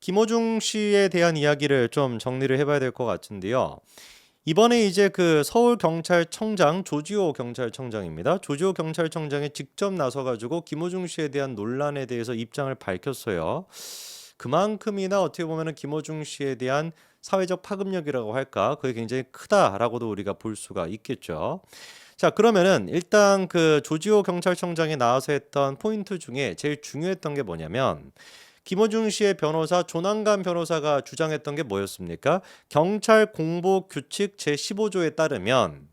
김호중 씨에 대한 이야기를 좀 정리를 해봐야 될 것 같은데요. 이번에 이제 그 서울 경찰청장 조지호 경찰청장입니다. 조지호 경찰청장이 직접 나서가지고 김호중 씨에 대한 논란에 대해서 입장을 밝혔어요. 그만큼이나 어떻게 보면은 김호중 씨에 대한 사회적 파급력이라고 할까 그게 굉장히 크다라고도 우리가 볼 수가 있겠죠. 자 그러면은 일단 그 조지호 경찰청장이 나와서 했던 포인트 중에 제일 중요했던 게 뭐냐면 김호중 씨의 변호사 조남관 변호사가 주장했던 게 뭐였습니까? 경찰 공보 규칙 제15조에 따르면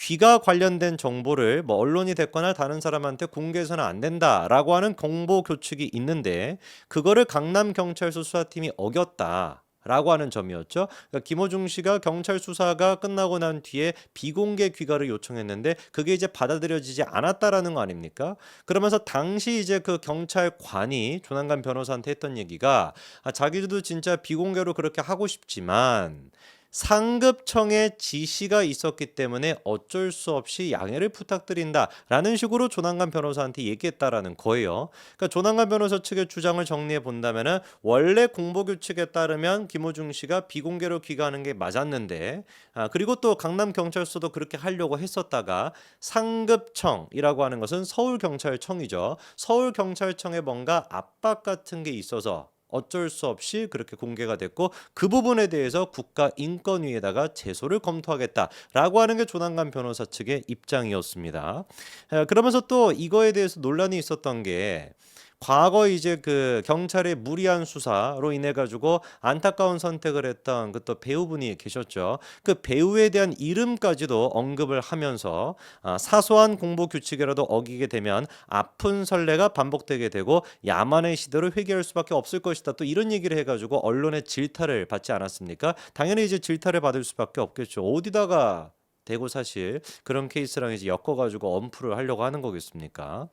귀가 관련된 정보를 뭐 언론이 됐거나 다른 사람한테 공개해서는 안 된다라고 하는 공보 규칙이 있는데 그거를 강남 경찰서 수사팀이 어겼다. 라고 하는 점이었죠. 그러니까 김호중 씨가 경찰 수사가 끝나고 난 뒤에 비공개 귀가를 요청했는데 그게 이제 받아들여지지 않았다라는 거 아닙니까? 그러면서 당시 이제 그 경찰관이 조남관 변호사한테 했던 얘기가 아, 자기들도 진짜 비공개로 그렇게 하고 싶지만 상급청의 지시가 있었기 때문에 어쩔 수 없이 양해를 부탁드린다라는 식으로 조남관 변호사한테 얘기했다라는 거예요. 그러니까 조남관 변호사 측의 주장을 정리해 본다면은 원래 공보 규칙에 따르면 김호중 씨가 비공개로 귀가하는 게 맞았는데 아, 그리고 또 강남 경찰서도 그렇게 하려고 했었다가 상급청이라고 하는 것은 서울 경찰청이죠. 서울 경찰청에 뭔가 압박 같은 게 있어서 어쩔 수 없이 그렇게 공개가 됐고 그 부분에 대해서 국가인권위에다가 제소를 검토하겠다라고 하는 게 조남관 변호사 측의 입장이었습니다. 에, 그러면서 또 이거에 대해서 논란이 있었던 게 과거 이제 그 경찰의 무리한 수사로 인해 가지고 안타까운 선택을 했던 그 또 배우분이 계셨죠. 그 배우에 대한 이름까지도 언급을 하면서 아, 사소한 공보 규칙이라도 어기게 되면 아픈 선례가 반복되게 되고 야만의 시대로 회귀할 수밖에 없을 것이다. 또 이런 얘기를 해가지고 언론의 질타를 받지 않았습니까? 당연히 이제 질타를 받을 수밖에 없겠죠. 어디다가 대고 사실 그런 케이스랑 이제 엮어가지고 엄프를 하려고 하는 거겠습니까?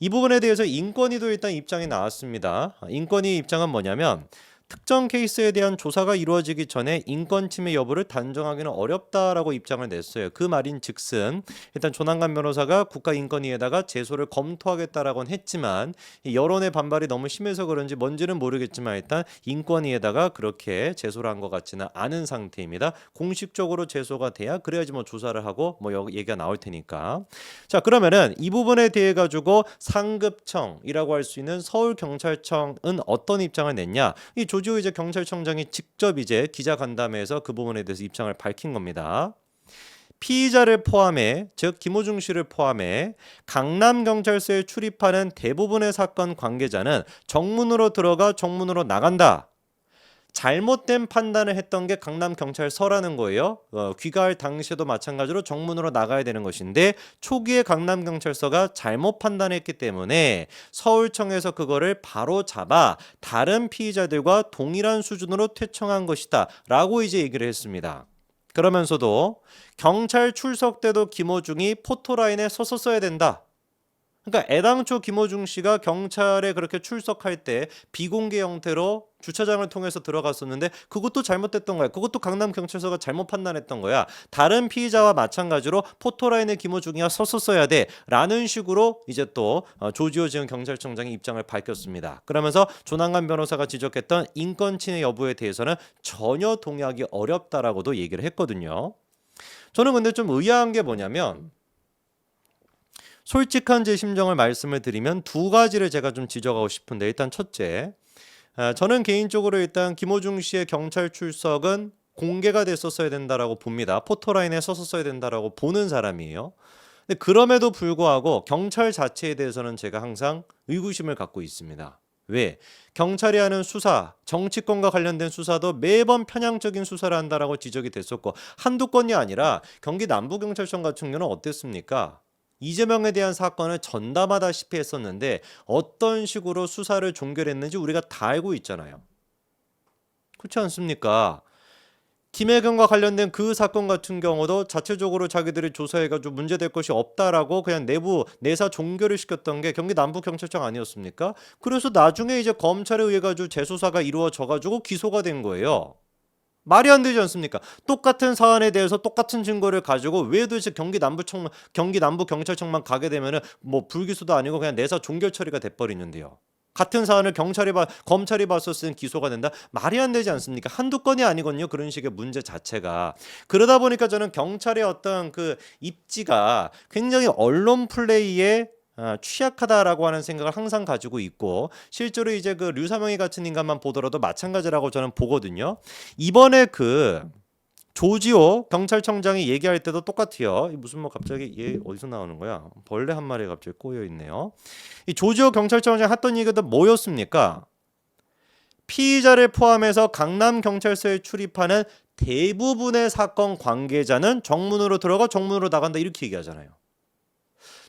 이 부분에 대해서 인권위도 일단 입장이 나왔습니다. 인권위 입장은 뭐냐면 특정 케이스에 대한 조사가 이루어지기 전에 인권 침해 여부를 단정하기는 어렵다라고 입장을 냈어요. 그 말인 즉슨 일단 조남관 변호사가 국가인권위에다가 제소를 검토하겠다라고는 했지만 이 여론의 반발이 너무 심해서 그런지 뭔지는 모르겠지만 일단 인권위에다가 그렇게 제소를 한 것 같지는 않은 상태입니다. 공식적으로 제소가 돼야 그래야지 뭐 조사를 하고 뭐 얘기가 나올 테니까. 자 그러면은 이 부분에 대해 가지고 상급청이라고 할 수 있는 서울 경찰청은 어떤 입장을 냈냐? 이 조 지호 이제 경찰청장이 직접 이제 기자 간담회에서 그 부분에 대해서 입장을 밝힌 겁니다. 피의자를 포함해 즉 김호중 씨를 포함해 강남 경찰서에 출입하는 대부분의 사건 관계자는 정문으로 들어가 정문으로 나간다. 잘못된 판단을 했던 게 강남 경찰서라는 거예요. 어, 귀가할 당시에도 마찬가지로 정문으로 나가야 되는 것인데 초기에 강남 경찰서가 잘못 판단했기 때문에 서울청에서 그거를 바로 잡아 다른 피의자들과 동일한 수준으로 퇴청한 것이다라고 이제 얘기를 했습니다. 그러면서도 경찰 출석 때도 김호중이 포토라인에 서서 써야 된다. 그러니까 애당초 김호중 씨가 경찰에 그렇게 출석할 때 비공개 형태로 주차장을 통해서 들어갔었는데 그것도 잘못됐던 거야. 그것도 강남 경찰서가 잘못 판단했던 거야. 다른 피의자와 마찬가지로 포토라인에 김호중이가 써야 돼라는 식으로 이제 또 어, 조지호 지금 경찰청장이 입장을 밝혔습니다. 그러면서 조남관 변호사가 지적했던 인권 침해 여부에 대해서는 전혀 동의하기 어렵다라고도 얘기를 했거든요. 저는 근데 좀 의아한 게 뭐냐면 솔직한 제 심정을 말씀을 드리면 두 가지를 제가 좀 지적하고 싶은데 일단 첫째, 아, 저는 개인적으로 일단 김호중 씨의 경찰 출석은 공개가 됐었어야 된다라고 봅니다. 포토라인에 써야 된다라고 보는 사람이에요. 근데 그럼에도 불구하고 경찰 자체에 대해서는 제가 항상 의구심을 갖고 있습니다. 왜? 경찰이 하는 수사, 정치권과 관련된 수사도 매번 편향적인 수사를 한다라고 지적이 됐었고 한두 건이 아니라 경기 남부경찰청 같은 경우는 어땠습니까? 이재명에 대한 사건을 전담하다시피 했었는데 어떤 식으로 수사를 종결했는지 우리가 다 알고 있잖아요. 그렇지 않습니까? 김혜경과 관련된 그 사건 같은 경우도 자체적으로 자기들이 조사해가지고 문제될 것이 없다라고 그냥 내부 내사 종결을 시켰던 게 경기 남부경찰청 아니었습니까? 그래서 나중에 이제 검찰에 의해 가지고 재수사가 이루어져 가지고 기소가 된 거예요. 말이 안 되지 않습니까? 똑같은 사안에 대해서 똑같은 증거를 가지고 왜 도대체 경기 남부청 경기 남부 경찰청만 가게 되면은 뭐 불기소도 아니고 그냥 내사 종결 처리가 돼 버리는데요. 같은 사안을 경찰이 봐, 검찰이 봤었을 땐 기소가 된다. 말이 안 되지 않습니까? 한두 건이 아니거든요. 그런 식의 문제 자체가. 그러다 보니까 저는 경찰의 어떤 그 입지가 굉장히 언론 플레이에 아, 취약하다라고 하는 생각을 항상 가지고 있고 실제로 이제 그 류사명이 같은 인간만 보더라도 마찬가지라고 저는 보거든요. 이번에 그 조지호 경찰청장이 얘기할 때도 똑같아요. 이 무슨 뭐 갑자기 얘 어디서 나오는 거야? 벌레 한 마리가 갑자기 꼬여 있네요. 이 조지호 경찰청장 했던 얘기가 뭐였습니까? 피의자를 포함해서 강남 경찰서에 출입하는 대부분의 사건 관계자는 정문으로 들어가 정문으로 나간다 이렇게 얘기하잖아요.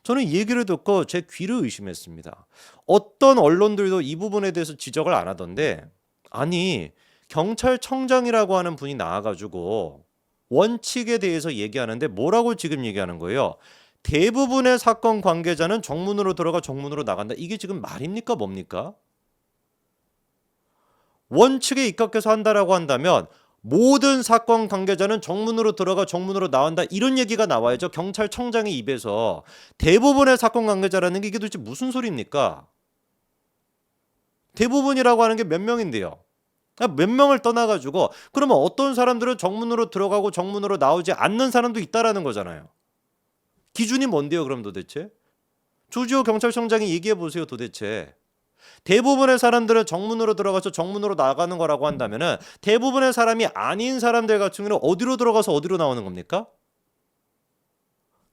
저는 이 얘기를 듣고 제 귀를 의심했습니다. 어떤 언론들도 이 부분에 대해서 지적을 안 하던데 아니 경찰청장이라고 하는 분이 나와가지고 원칙에 대해서 얘기하는데 뭐라고 지금 얘기하는 거예요? 대부분의 사건 관계자는 정문으로 들어가 정문으로 나간다. 이게 지금 말입니까 뭡니까? 원칙에 입각해서 한다라고 한다면 모든 사건 관계자는 정문으로 들어가 정문으로 나온다 이런 얘기가 나와야죠. 경찰청장의 입에서 대부분의 사건 관계자라는 게 이게 도대체 무슨 소리입니까? 대부분이라고 하는 게 몇 명인데요. 아, 몇 명을 떠나가지고 그러면 어떤 사람들은 정문으로 들어가고 정문으로 나오지 않는 사람도 있다라는 거잖아요. 기준이 뭔데요, 그럼 도대체? 조지호 경찰청장이 얘기해 보세요, 도대체. 대부분의 사람들은 정문으로 들어가서 정문으로 나가는 거라고 한다면은 대부분의 사람이 아닌 사람들 같은 경우는 어디로 들어가서 어디로 나오는 겁니까?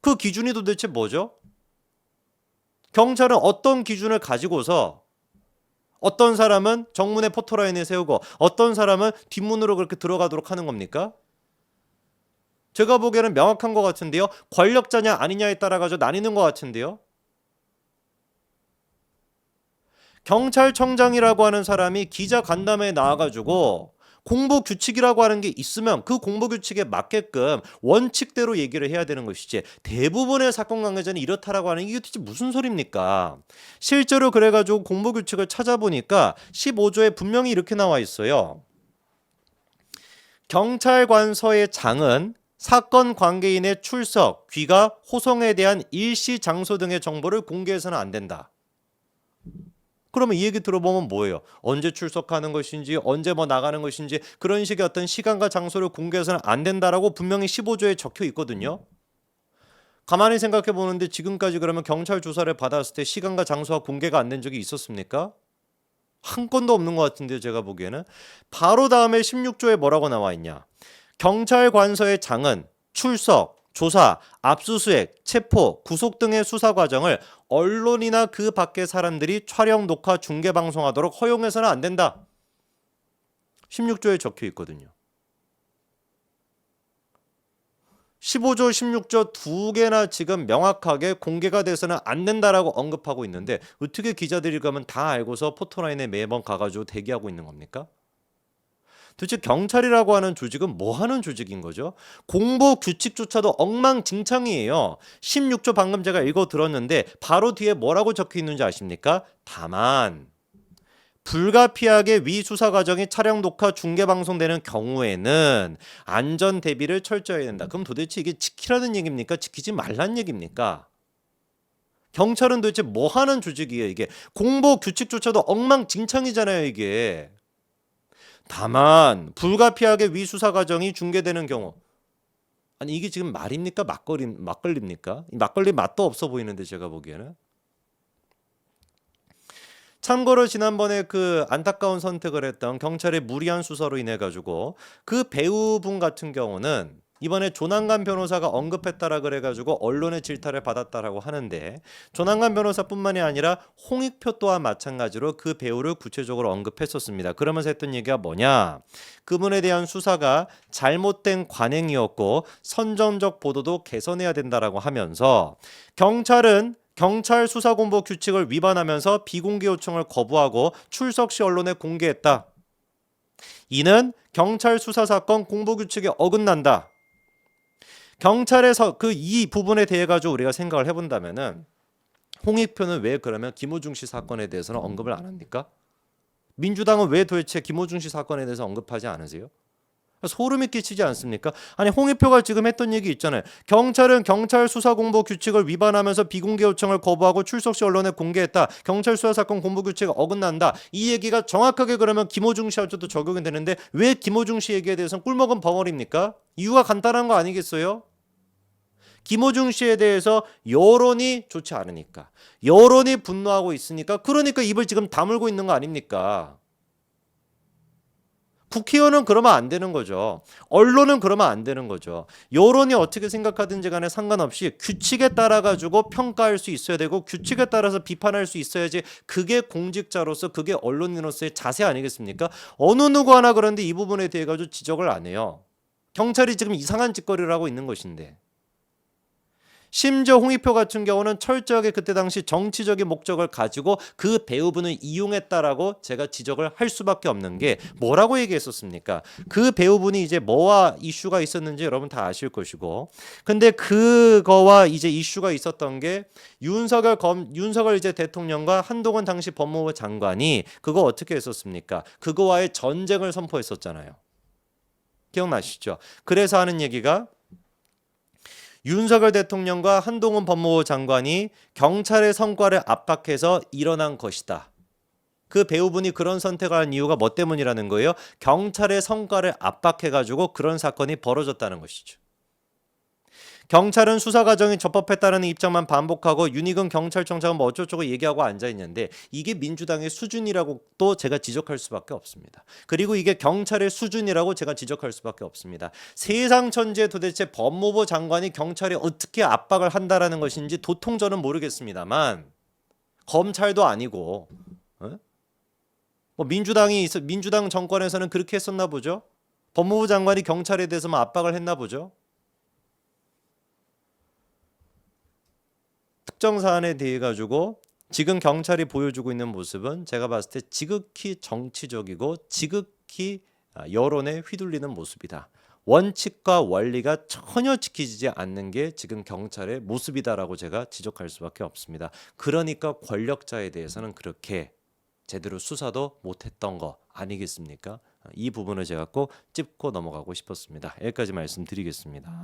그 기준이 도대체 뭐죠? 경찰은 어떤 기준을 가지고서 어떤 사람은 정문에 포토라인을 세우고 어떤 사람은 뒷문으로 그렇게 들어가도록 하는 겁니까? 제가 보기에는 명확한 것 같은데요. 권력자냐 아니냐에 따라 가지고 나뉘는 것 같은데요. 경찰청장이라고 하는 사람이 기자 간담회에 나와가지고 공보 규칙이라고 하는 게 있으면 그 공보 규칙에 맞게끔 원칙대로 얘기를 해야 되는 것이지 대부분의 사건 관계자는 이렇다라고 하는 이게 도대체 무슨 소리입니까? 실제로 그래가지고 공보 규칙을 찾아보니까 15조에 분명히 이렇게 나와 있어요. 경찰관서의 장은 사건 관계인의 출석, 귀가, 호송에 대한 일시 장소 등의 정보를 공개해서는 안 된다. 그러면 이 얘기 들어보면 뭐예요? 언제 출석하는 것인지 언제 뭐 나가는 것인지 그런 식의 어떤 시간과 장소를 공개해서는 안 된다라고 분명히 15조에 적혀 있거든요. 가만히 생각해 보는데 지금까지 그러면 경찰 조사를 받았을 때 시간과 장소가 공개가 안 된 적이 있었습니까? 한 건도 없는 것 같은데요, 제가 보기에는. 바로 다음에 16조에 뭐라고 나와 있냐? 경찰 관서의 장은 출석, 조사, 압수수색, 체포, 구속 등의 수사 과정을 언론이나 그 밖의 사람들이 촬영, 녹화, 중계 방송하도록 허용해서는 안 된다. 16조에 적혀 있거든요. 15조, 16조 두 개나 지금 명확하게 공개가 돼서는 안 된다라고 언급하고 있는데 어떻게 기자들이 가면 다 알고서 포토라인에 매번 가가지고 대기하고 있는 겁니까? 도대체 경찰이라고 하는 조직은 뭐 하는 조직인 거죠? 공보 규칙조차도 엉망진창이에요. 16조 방금 제가 읽어 들었는데 바로 뒤에 뭐라고 적혀 있는지 아십니까? 다만 불가피하게 위 수사 과정이 촬영 녹화 중계 방송되는 경우에는 안전 대비를 철저히 해야 된다. 그럼 도대체 이게 지키라는 얘기입니까? 지키지 말란 얘기입니까? 경찰은 도대체 뭐 하는 조직이에요, 이게? 공보 규칙조차도 엉망진창이잖아요, 이게. 다만 불가피하게 위수사 과정이 중개되는 경우 아니 이게 지금 말입니까? 막걸리 막걸리입니까? 이 막걸리 맛도 없어 보이는데 제가 보기에는. 참고로 지난번에 그 안타까운 선택을 했던 경찰의 무리한 수사로 인해 가지고 그 배우분 같은 경우는 이번에 조난관 변호사가 언급했다라 그래가지고 언론의 질타를 받았다라고 하는데 조난관 변호사뿐만이 아니라 홍익표 또한 마찬가지로 그 배우를 구체적으로 언급했었습니다. 그러면서 했던 얘기가 뭐냐? 그분에 대한 수사가 잘못된 관행이었고 선정적 보도도 개선해야 된다라고 하면서 경찰은 경찰 수사 공보 규칙을 위반하면서 비공개 요청을 거부하고 출석 시 언론에 공개했다. 이는 경찰 수사 사건 공보 규칙에 어긋난다. 경찰에서 그 이 부분에 대해 가지고 우리가 생각을 해본다면은 홍익표는 왜 그러면 김호중 씨 사건에 대해서는 언급을 안 합니까? 민주당은 왜 도대체 김호중 씨 사건에 대해서 언급하지 않으세요? 소름이 끼치지 않습니까? 아니 홍익표가 지금 했던 얘기 있잖아요. 경찰은 경찰 수사 공보 규칙을 위반하면서 비공개 요청을 거부하고 출석 시 언론에 공개했다. 경찰 수사 사건 공보 규칙 어긋난다. 이 얘기가 정확하게 그러면 김호중 씨한테도 적용이 되는데 왜 김호중 씨 얘기에 대해서는 꿀먹은 벙어리입니까? 이유가 간단한 거 아니겠어요? 김호중 씨에 대해서 여론이 좋지 않으니까 여론이 분노하고 있으니까 그러니까 입을 지금 다물고 있는 거 아닙니까? 국회의원은 그러면 안 되는 거죠. 언론은 그러면 안 되는 거죠. 여론이 어떻게 생각하든지 간에 상관없이 규칙에 따라 가지고 평가할 수 있어야 되고 규칙에 따라서 비판할 수 있어야지 그게 공직자로서 그게 언론인으로서의 자세 아니겠습니까? 어느 누구 하나 그런데 이 부분에 대해 가지고 지적을 안 해요. 경찰이 지금 이상한 짓거리를 하고 있는 것인데. 심지어 홍익표 같은 경우는 철저하게 그때 당시 정치적인 목적을 가지고 그 배우분을 이용했다라고 제가 지적을 할 수밖에 없는 게 뭐라고 얘기했었습니까? 그 배우분이 이제 뭐와 이슈가 있었는지 여러분 다 아실 것이고 근데 그거와 이제 이슈가 있었던 게 윤석열 검 윤석열 이제 대통령과 한동훈 당시 법무부 장관이 그거 어떻게 했었습니까? 그거와의 전쟁을 선포했었잖아요. 기억나시죠? 그래서 하는 얘기가 윤석열 대통령과 한동훈 법무부 장관이 경찰의 성과를 압박해서 일어난 것이다. 그 배우분이 그런 선택을 한 이유가 뭐 때문이라는 거예요? 경찰의 성과를 압박해가지고 그런 사건이 벌어졌다는 것이죠. 경찰은 수사 과정이 적법했다는 입장만 반복하고 윤희근 경찰청장은 뭐 어쩌고저쩌고 얘기하고 앉아 있는데 이게 민주당의 수준이라고 또 제가 지적할 수밖에 없습니다. 그리고 이게 경찰의 수준이라고 제가 지적할 수밖에 없습니다. 세상 천지에 도대체 법무부 장관이 경찰에 어떻게 압박을 한다라는 것인지 도통 저는 모르겠습니다만 검찰도 아니고 어? 뭐 민주당이 있어 민주당 정권에서는 그렇게 했었나 보죠. 법무부 장관이 경찰에 대해서만 압박을 했나 보죠. 특정 사안에 대해 가지고 지금 경찰이 보여주고 있는 모습은 제가 봤을 때 지극히 정치적이고 지극히 아, 여론에 휘둘리는 모습이다. 원칙과 원리가 전혀 지키지 않는 게 지금 경찰의 모습이다라고 제가 지적할 수밖에 없습니다. 그러니까 권력자에 대해서는 그렇게 제대로 수사도 못했던 거 아니겠습니까? 이 부분을 제가 꼭 짚고 넘어가고 싶었습니다. 여기까지 말씀드리겠습니다.